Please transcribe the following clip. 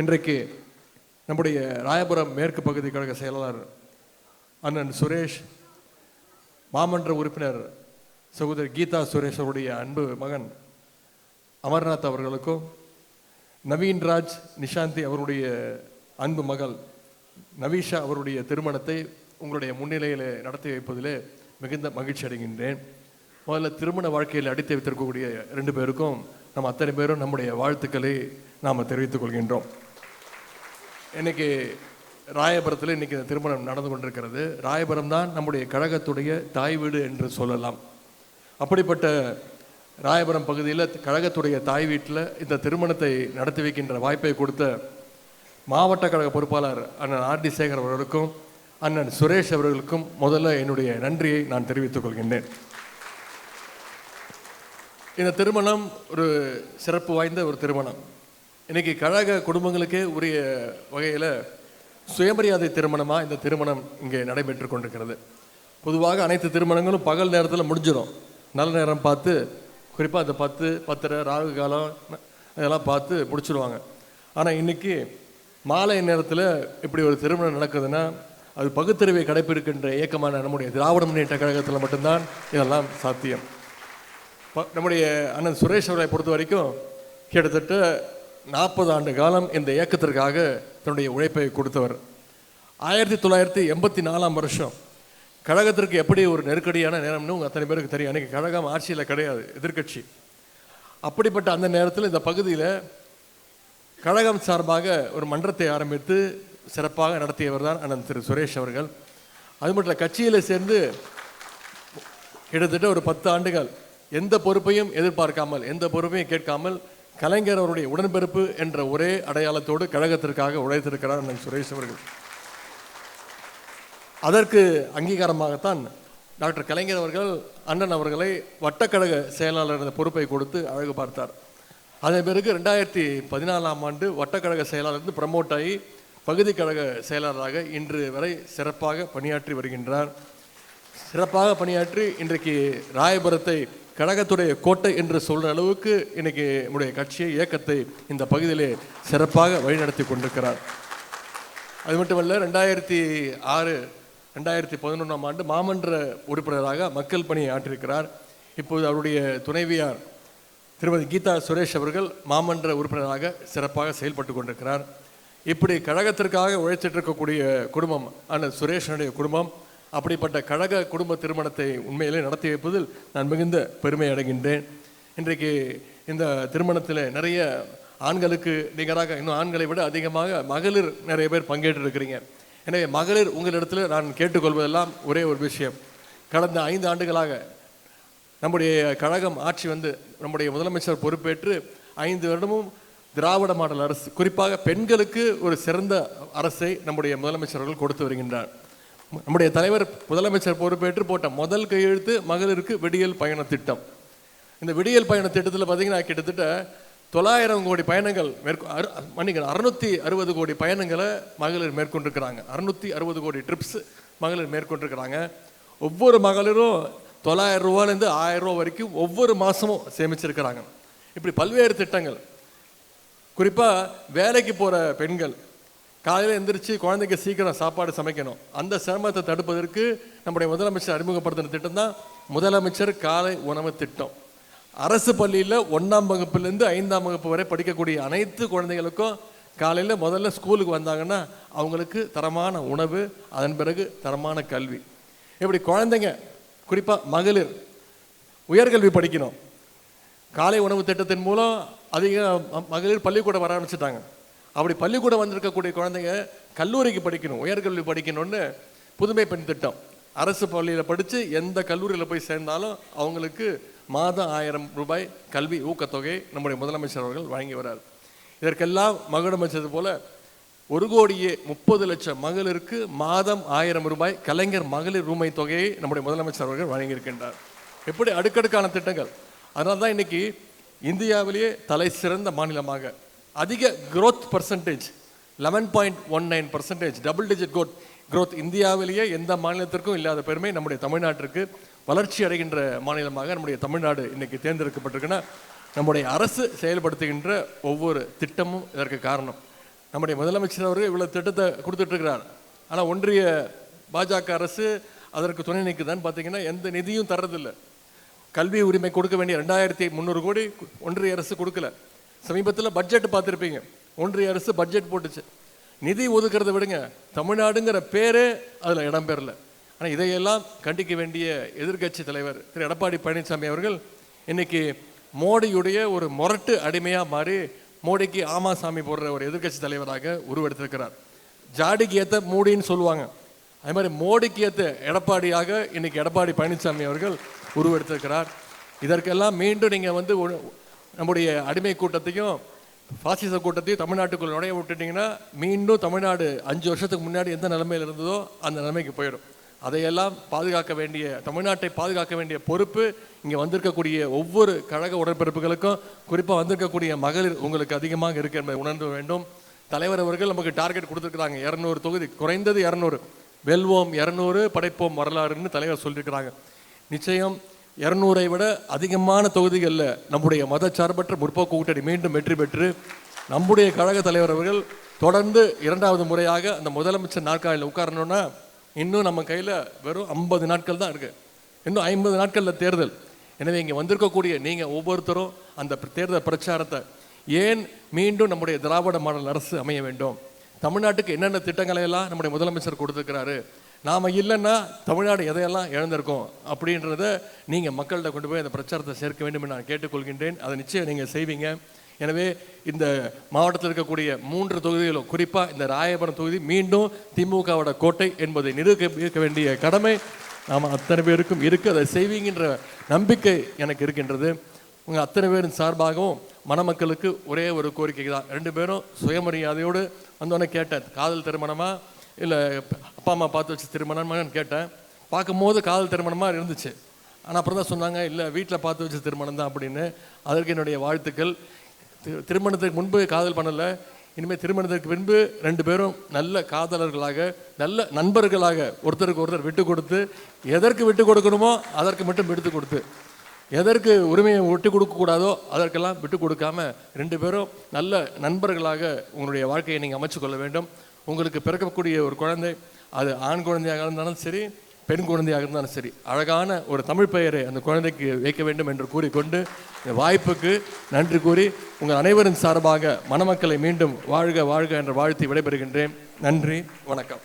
இன்றைக்கு நம்முடைய ராயபுரம் மேற்கு பகுதி கழக செயலாளர் அண்ணன் சுரேஷ் மாமன்ற உறுப்பினர் சகோதரி கீதா சுரேஷ் அவருடைய அன்பு மகன் அமர்நாத் அவர்களுக்கும் நவீன்ராஜ் நிஷாந்தி அவருடைய அன்பு மகள் நவீஷா அவருடைய திருமணத்தை உங்களுடைய முன்னிலையில் நடத்தி வைப்பதிலே மிகுந்த மகிழ்ச்சி அடைகின்றேன். முதல்ல திருமண வாழ்க்கையில் அடித்து வைத்திருக்கக்கூடிய ரெண்டு பேருக்கும் நம்ம அத்தனை பேரும் நம்முடைய வாழ்த்துக்களை நாம் தெரிவித்துக் கொள்கின்றோம். இன்னைக்கு ராயபுரத்தில் இன்னைக்கு இந்த திருமணம் நடந்து கொண்டிருக்கிறது. ராயபுரம் தான் நம்முடைய கழகத்துடைய தாய் வீடு என்று சொல்லலாம். அப்படிப்பட்ட ராயபுரம் பகுதியில் கழகத்துடைய தாய் வீட்டில் இந்த திருமணத்தை நடத்தி வைக்கின்ற வாய்ப்பை கொடுத்த மாவட்ட கழக பொறுப்பாளர் அண்ணன் ஆர் டி சேகர் அவர்களுக்கும் அண்ணன் சுரேஷ் அவர்களுக்கும் முதல்ல என்னுடைய நன்றியை நான் தெரிவித்துக் கொள்கின்றேன். இந்த திருமணம் ஒரு சிறப்பு வாய்ந்த ஒரு திருமணம். இன்னைக்கு கழக குடும்பங்களுக்கு உரிய வகையில் சுயமரியாதை திருமணமாக இந்த திருமணம் இங்கே நடைபெற்று கொண்டிருக்கிறது. பொதுவாக அனைத்து திருமணங்களும் பகல் நேரத்தில் முடிஞ்சிடும் நல்ல நேரம் பார்த்து குறிப்பாக அந்த பத்து பத்தரை ராகு காலம் இதெல்லாம் பார்த்து முடிச்சிடுவாங்க ஆனால் இன்னைக்கு மாலை நேரத்தில் இப்படி ஒரு திருமணம் நடக்குதுன்னா அது பகுத்தறிவை கடைப்பிடிக்கின்ற இயக்கமான நம்முடைய திராவிட முன்னேற்ற கழகத்தில் மட்டும்தான் இதெல்லாம் சாத்தியம். ப- நம்முடைய அண்ணன் சுரேஷ் அவர்களை பொறுத்த வரைக்கும் கிட்டத்தட்ட நாற்பது ஆண்டு காலம் இந்த இயக்கத்திற்காக தன்னுடைய உழைப்பை கொடுத்தவர். ஆயிரத்தி தொள்ளாயிரத்தி எண்பத்தி நாலாம் வருஷம். கழகத்திற்கு எப்படி ஒரு நெருக்கடியான நேரம்னு உங்கள் அத்தனை பேருக்கு தெரியும். அன்றைக்கி கழகம் ஆட்சியில் கிடையாது எதிர்க்கட்சி. அப்படிப்பட்ட அந்த நேரத்தில் இந்த பகுதியில் கழகம் சார்பாக ஒரு மன்றத்தை ஆரம்பித்து சிறப்பாக நடத்தியவர் தான் அண்ணன் திரு சுரேஷ் அவர்கள். அது மட்டும் இல்லை கட்சியில் சேர்ந்து கிட்டத்தட்ட ஒரு பத்து ஆண்டுகள். எந்த பொறுப்பையும் எதிர்பார்க்காமல் எந்த பொறுப்பையும் கேட்காமல் கலைஞர் அவருடைய உடன்பிறப்பு என்ற ஒரே அடையாளத்தோடு கழகத்திற்காக உழைத்திருக்கிறார் அண்ணன் சுரேஷ் அவர்கள். அதற்கு அங்கீகாரமாகத்தான் டாக்டர் கலைஞர் அவர்கள் அண்ணன் அவர்களை வட்டக்கழக செயலாளர் என்ற பொறுப்பை கொடுத்து அழகு பார்த்தார். அதன் பிறகு ரெண்டாயிரத்தி பதினாலாம் ஆண்டு வட்டக்கழக செயலாளர் ப்ரமோட் ஆகி பகுதி கழக செயலாளராக இன்று வரை சிறப்பாக பணியாற்றி வருகின்றார். சிறப்பாக பணியாற்றி இன்றைக்கு ராயபுரத்தை கழகத்துடைய கோட்டை என்று சொல்கிற அளவுக்கு இன்னைக்கு நம்முடைய கட்சியை இயக்கத்தை இந்த பகுதியிலே சிறப்பாக வழிநடத்தி கொண்டிருக்கிறார். அது மட்டுமல்ல ரெண்டாயிரத்தி ஆறு ரெண்டாயிரத்தி பதினொன்றாம் ஆண்டு மாமன்ற உறுப்பினராக மக்கள் பணியை ஆற்றியிருக்கிறார் இப்போது அவருடைய துணைவியார் திருமதி கீதா சுரேஷ் அவர்கள் மாமன்ற உறுப்பினராக சிறப்பாக செயல்பட்டு கொண்டிருக்கிறார். இப்படி கழகத்திற்காக உழைச்சிட்டு இருக்கக்கூடிய குடும்பம் அண்ணன் சுரேஷனுடைய குடும்பம் அப்படிப்பட்ட கழக குடும்ப திருமணத்தை உண்மையிலே நடத்தி வைப்பதில் நான் மிகுந்த பெருமை அடைகின்றேன். இன்றைக்கு இந்த திருமணத்தில் நிறைய ஆண்களுக்கு நிகராக இன்னும் ஆண்களை விட அதிகமாக மகளிர் நிறைய பேர் பங்கேற்றிருக்கிறீங்க. எனவே மகளிர் உங்களிடத்தில் நான் கேட்டுக்கொள்வதெல்லாம் ஒரே ஒரு விஷயம். கடந்த ஐந்து ஆண்டுகளாக நம்முடைய கழகம் ஆட்சி வந்து நம்முடைய முதலமைச்சர் பொறுப்பேற்று ஐந்து வருடமும் திராவிட மாடல் அரசு குறிப்பாக பெண்களுக்கு ஒரு சிறந்த அரசை நம்முடைய முதலமைச்சர்கள் கொடுத்து வருகின்றார். நம்முடைய தலைவர் முதலமைச்சர் பொறுப்பேற்று போட்ட முதல் கையெழுத்து மகளிருக்கு விடியல் பயண திட்டம். இந்த விடியல் பயண திட்டத்தில் பார்த்தீங்கன்னா கிட்டத்தட்ட தொள்ளாயிரம் கோடி பயணங்கள் மேற்கொ அறு மன்னிக்கணும் அறுநூத்தி அறுபது கோடி பயணங்களை மகளிர் மேற்கொண்டிருக்கிறாங்க. அறுநூத்தி அறுபது கோடி ட்ரிப்ஸ் மகளிர் மேற்கொண்டிருக்கிறாங்க. ஒவ்வொரு மகளிரும் தொள்ளாயிரம் ரூபாலேருந்து ஆயிரம் ரூபா வரைக்கும் ஒவ்வொரு மாதமும் சேமிச்சிருக்கிறாங்க. இப்படி பல்வேறு திட்டங்கள். குறிப்பாக வேலைக்கு போகிற பெண்கள் காலையில் எந்திரிச்சு குழந்தைக்கு சீக்கிரம் சாப்பாடு சமைக்கணும். அந்த சிரமத்தை தடுப்பதற்கு நம்முடைய முதலமைச்சர் அறிமுகப்படுத்தின திட்டம் தான் முதலமைச்சர் காலை உணவு திட்டம். அரசு பள்ளியில் ஒன்றாம் வகுப்புலேருந்து ஐந்தாம் வகுப்பு வரை படிக்கக்கூடிய அனைத்து குழந்தைகளுக்கும் காலையில் முதல்ல ஸ்கூலுக்கு வந்தாங்கன்னா அவங்களுக்கு தரமான உணவு அதன் பிறகு தரமான கல்வி. இப்படி குழந்தைங்க குறிப்பாக மகளிர் உயர்கல்வி படிக்கணும். காலை உணவு திட்டத்தின் மூலம் அதிக மகளிர் பள்ளிக்கூடம் வர ஆரம்பிச்சிட்டாங்க. அப்படி பள்ளிக்கூடம் வந்திருக்கக்கூடிய குழந்தைங்க கல்லூரிக்கு படிக்கணும் உயர்கல்வி படிக்கணும்னு புதுமை பெண் திட்டம். அரசு பள்ளியில் படித்து எந்த கல்லூரியில் போய் சேர்ந்தாலும் அவங்களுக்கு மாதம் ஆயிரம் ரூபாய் கல்வி ஊக்கத்தொகை நம்முடைய முதலமைச்சர் அவர்கள் வழங்கி வரார் இதற்கெல்லாம் மகுடமைச்சது போல ஒரு கோடியே முப்பது லட்சம் மகளிருக்கு மாதம் ஆயிரம் ரூபாய் கலைஞர் மகளிர் ரூமை தொகையை நம்முடைய முதலமைச்சர் அவர்கள் வழங்கியிருக்கின்றார். எப்படி அடுக்கடுக்கான திட்டங்கள்? அதனால தான் இன்னைக்கு இந்தியாவிலேயே தலை சிறந்த மாநிலமாக அதிக growth percentage eleven point one nine percentage double digit growth growth இந்தியாவிலேயே எந்த மாநிலத்திற்கும் இல்லாத பெருமை நம்முடைய தமிழ்நாட்டிற்கு வளர்ச்சி அடைகின்ற மாநிலமாக நம்முடைய தமிழ்நாடு இன்றைக்கி தேர்ந்தெடுக்கப்பட்டிருக்குன்னா நம்முடைய அரசு செயல்படுத்துகின்ற ஒவ்வொரு திட்டமும் இதற்கு காரணம். நம்முடைய முதலமைச்சர் அவர்கள் இவ்வளோ திட்டத்தை கொடுத்துட்ருக்கிறார் ஆனால் ஒன்றிய பாஜக அரசு அதற்கு துணை நிற்குதான்னு பார்த்தீங்கன்னா எந்த நிதியும் தர்றதில்லை. கல்வி உரிமை கொடுக்க வேண்டிய ரெண்டாயிரத்தி முந்நூறு கோடி ஒன்றிய அரசு கொடுக்கல. சமீபத்தில் பட்ஜெட் பார்த்துருப்பீங்க. ஒன்றிய அரசு பட்ஜெட் போட்டுச்சு. நிதி ஒதுக்கிறத விடுங்க. தமிழ்நாடுங்கிற பேரே அதில் இடம்பெறல. ஆனால் இதையெல்லாம் கண்டிக்க வேண்டிய எதிர்க்கட்சி தலைவர் திரு. எடப்பாடி பழனிசாமி அவர்கள் இன்னைக்கு மோடியுடைய ஒரு முரட்டு அடிமையாக மாறி மோடிக்கு ஆமா சாமி போடுற ஒரு எதிர்க்கட்சி தலைவராக உருவெடுத்திருக்கிறார். ஜாடிக்கு ஏற்ற மூடின்னு சொல்லுவாங்க. அதே மாதிரி மோடிக்கு ஏற்ற எடப்பாடியாக இன்னைக்கு எடப்பாடி பழனிசாமி அவர்கள் உருவெடுத்திருக்கிறார். இதற்கெல்லாம் மீண்டும் நீங்கள் வந்து நம்முடைய அடிமை கூட்டத்தையும் பாசிச கூட்டத்தையும் தமிழ்நாட்டுக்குள்ள நுழைய விட்டுட்டீங்கன்னா மீண்டும் தமிழ்நாடு அஞ்சு வருஷத்துக்கு முன்னாடி எந்த நிலைமையில் இருந்ததோ அந்த நிலைமைக்கு போயிடும். அதையெல்லாம் பாதுகாக்க வேண்டிய தமிழ்நாட்டை பாதுகாக்க வேண்டிய பொறுப்பு இங்கே வந்திருக்கக்கூடிய ஒவ்வொரு கழக உடன்பிறப்புகளுக்கும் குறிப்பாக வந்திருக்கக்கூடிய மகளிர் உங்களுக்கு அதிகமாக இருக்கு என்பதை உணர்ந்து வேண்டும். தலைவர் அவர்கள் நமக்கு டார்கெட் கொடுத்துருக்குறாங்க. இரநூறு தொகுதி குறைந்தது இரநூறு. வெல்வோம் இரநூறு படைப்போம் வரலாறுன்னு தலைவர் சொல்லியிருக்கிறாங்க. நிச்சயம் இரநூறை விட அதிகமான தொகுதிகளில் நம்முடைய மதச்சார்பற்ற முற்போக்கு கூட்டணி மீண்டும் வெற்றி பெற்று நம்முடைய கழக தலைவர் அவர்கள் தொடர்ந்து இரண்டாவது முறையாக அந்த முதலமைச்சர் நாற்காலியில் உட்காரணும்னா இன்னும் நம்ம கையில் வெறும் ஐம்பது நாட்கள் தான் இருக்குது இன்னும் ஐம்பது நாட்களில் தேர்தல். எனவே இங்கே வந்திருக்கக்கூடிய நீங்கள் ஒவ்வொருத்தரும் அந்த தேர்தல் பிரச்சாரத்தை ஏன் மீண்டும் நம்முடைய திராவிட மாடல் அரசு அமைய வேண்டும்? தமிழ்நாட்டுக்கு என்னென்ன திட்டங்களை எல்லாம் நம்முடைய முதலமைச்சர் கொடுத்துருக்கிறாரு? நாம் இல்லைன்னா தமிழ்நாடு எதையெல்லாம் இழந்திருக்கோம் அப்படின்றத நீங்கள் மக்கள்கிட்ட கொண்டு போய் அந்த பிரச்சாரத்தை சேர்க்க வேண்டும் என்று நான் கேட்டுக்கொள்கின்றேன். அதை நிச்சயம் நீங்கள் செய்வீங்க. எனவே இந்த மாவட்டத்தில் இருக்கக்கூடிய மூன்று தொகுதிகளும் குறிப்பாக இந்த ராயபுரம் தொகுதி மீண்டும் திமுகவோட கோட்டை என்பதை நிரூபிக்க வேண்டிய கடமை நாம் அத்தனை பேருக்கும் இருக்குது அதை செய்வீங்கன்ற நம்பிக்கை எனக்கு இருக்கின்றது. உங்கள் அத்தனை பேரின் சார்பாகவும் மணமக்களுக்கு ஒரே ஒரு கோரிக்கை தான் ரெண்டு பேரும் சுயமரியாதையோடு வந்தோடனே கேட்டேன். காதல் திருமணமாக இல்லை அப்பா அம்மா பார்த்து வச்சு திருமணமான்னு கேட்டேன். பார்க்கும்போது காதல் திருமணமாக இருந்துச்சு. ஆனால் அப்புறம் தான் சொன்னாங்க இல்லை வீட்டில் பார்த்து வச்ச திருமணம் தான் அப்படின்னு. அதற்கு என்னுடைய வாழ்த்துக்கள். திரு- திருமணத்துக்கு முன்பு காதல் பண்ணலை. இனிமேல் திருமணத்துக்கு பின்பு ரெண்டு பேரும் நல்ல காதலர்களாக நல்ல நண்பர்களாக ஒருத்தருக்கு ஒருத்தர் விட்டு கொடுத்து எதற்கு விட்டு கொடுக்கணுமோ அதற்கு மட்டும் விட்டு கொடுத்து. எதற்கு உரிமையை விட்டு கொடுக்க கூடாதோ அதற்கெல்லாம் விட்டு கொடுக்காம ரெண்டு பேரும் நல்ல நண்பர்களாக உங்களுடைய வாழ்க்கையை நீங்கள் அமைச்சு கொள்ள வேண்டும். உங்களுக்கு பிறக்கக்கூடிய ஒரு குழந்தை அது ஆண் குழந்தையாக இருந்தாலும் சரி பெண் குழந்தையாக இருந்தாலும் சரி அழகான ஒரு தமிழ் பெயரை அந்த குழந்தைக்கு வைக்க வேண்டும் என்று கூறிக்கொண்டு இந்த வாய்ப்புக்கு நன்றி கூறி உங்கள் அனைவரின் சார்பாக மணமக்களை மீண்டும் வாழ்க வாழ்க என்ற வாழ்த்தி விடைபெறுகின்றேன். நன்றி வணக்கம்.